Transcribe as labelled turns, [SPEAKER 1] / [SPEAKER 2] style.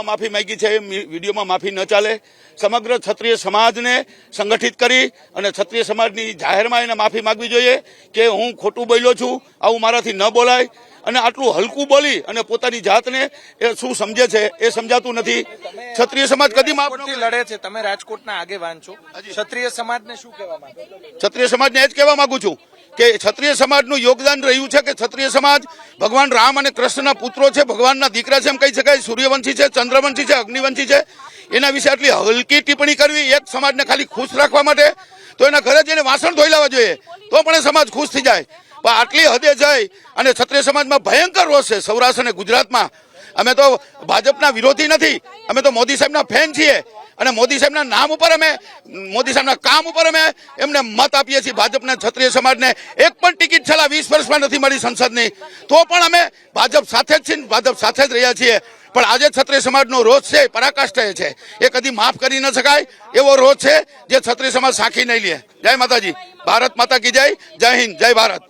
[SPEAKER 1] વિડીયોમાં માફી માંગી છે એ વિડીયોમાં માફી ન ચાલે. સમગ્ર ક્ષત્રિય સમાજને સંગઠિત કરી અને ક્ષત્રિય સમાજની જાહેરમાં એને માફી માગવી જોઈએ કે હું ખોટું બોલ્યો છું આવું મારાથી ન બોલાય. અને આટલું હલકું બોલી અને પોતાની જાતને એ શું સમજે છે એ સમજાતું નથી. ક્ષત્રિય સમાજ કદી
[SPEAKER 2] લડે છે તમે રાજકોટના આગેવાન છો. ક્ષત્રિય સમાજને શું કહેવા માંગો
[SPEAKER 1] ક્ષત્રિય સમાજને એ જ કહેવા માંગુ છું. કે ક્ષત્રિય સમાજનું યોગદાન રહ્યું છે કે ક્ષત્રિય સમાજ ભગવાન રામ અને કૃષ્ણના પુત્રો છે, ભગવાનના દીકરા છે એમ કહી શકાય, સૂર્યવંશી છે, ચંદ્રવંશી છે, અગ્નિવંશી છે, એના વિશે આટલી હલકી ટિપ્પણી કરવી એક સમાજને ખાલી ખુશ રાખવા માટે. તો એના ઘરે જઈને વાસણ ધોઈ લેવા જોઈએ, તો પણ એ સમાજ ખુશ થઈ જાય. પણ આટલી હદે જાય અને ક્ષત્રિય સમાજમાં ભયંકર રોષ છે સૌરાષ્ટ્ર અને ગુજરાતમાં. અમે તો ભાજપના વિરોધી નથી, અમે તો મોદી સાહેબના ફેન છીએ. અને મોદી સાહેબના નામ ઉપર અમે, મોદી સાહેબના કામ ઉપર અમે એમને મત આપીએ છીએ ભાજપના, ક્ષત્રિય સમાજને. એક પણ ટિકિટ છેલ્લા વીસ વર્ષમાં નથી મળી સંસદની. તો પણ અમે ભાજપ સાથે જ છીએ, ભાજપ સાથે જ રહ્યા છીએ. પણ આજે ક્ષત્રિય સમાજનો રોજ છે એ છે. એ કદી માફ કરી ન શકાય. એવો રોજ છે જે ક્ષત્રિય સમાજ સાખી નહીં લે. જય માતાજી. ભારત માતા કી જય. જય હિન્દ. જય ભારત.